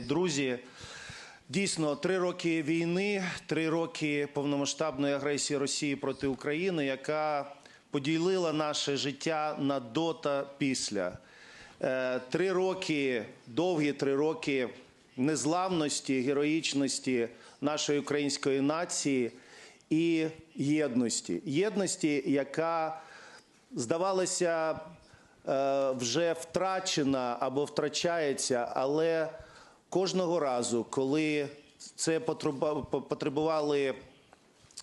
Друзі, дійсно, три роки війни, три роки повномасштабної агресії Росії проти України, яка поділила наше життя на до та після. Е, Три роки, довгі три роки незламності, героїчності нашої української нації і єдності. Єдності, яка здавалося, е, вже втрачена або втрачається, але кожного разу, коли це потребували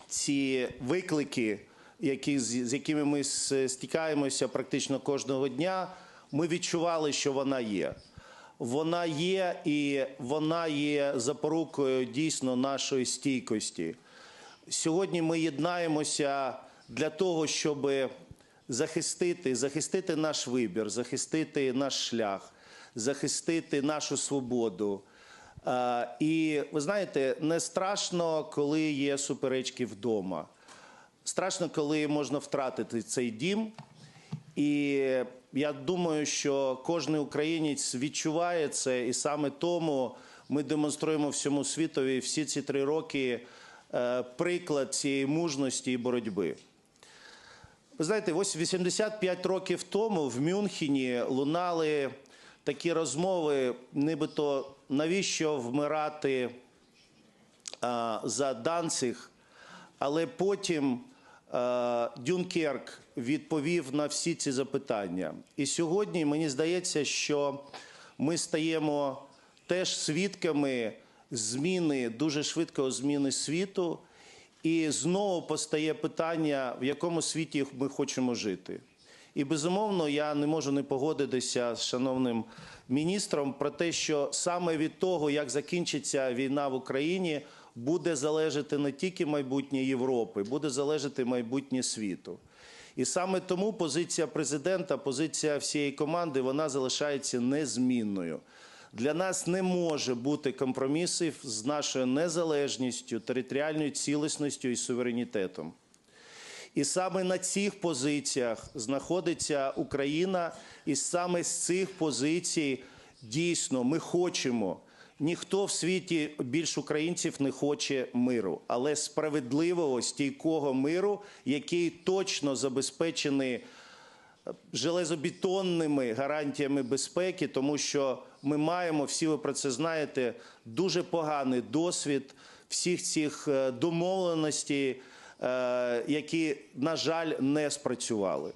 ці виклики, які, з якими ми с- стикаємося практично кожного дня, ми відчували, що вона є. Вона є і вона є запорукою дійсно нашої стійкості. Сьогодні ми єднаємося для того, щоб захистити, захистити наш вибір, захистити наш шлях, захистити нашу свободу. І ви знаєте, не страшно, коли є суперечки вдома. Страшно, коли можна втратити цей дім. І я думаю, що кожен українець відчуває це, і саме тому ми демонструємо всьому світові всі ці три роки е, приклад цієї мужності і боротьби. Ви знаєте, ось 85 років тому в Мюнхені лунали такі розмови, нібито навіщо вмирати а, за Данциг, але потім а, Дюнкерк відповів на всі ці запитання. І сьогодні мені здається, що ми стаємо теж свідками зміни, дуже швидкого зміни світу. І знову постає питання, в якому світі ми хочемо жити. І безумовно, я не можу не погодитися з шановним міністром про те, що саме від того, як закінчиться війна в Україні, буде залежати не тільки майбутнє Європи, буде залежати майбутнє світу. І саме тому позиція президента, позиція всієї команди, вона залишається незмінною. Для нас не може бути компромісів з нашою незалежністю, територіальною цілісністю і суверенітетом. І саме на цих позиціях знаходиться Україна, і саме з цих позицій дійсно ми хочемо. Ніхто в світі більш українців не хоче миру, але справедливого стійкого миру, який точно забезпечений железобетонними гарантіями безпеки, тому що ми маємо, всі ви про це знаєте, дуже поганий досвід всіх цих е, домовленостей, е, які, на жаль, не спрацювали.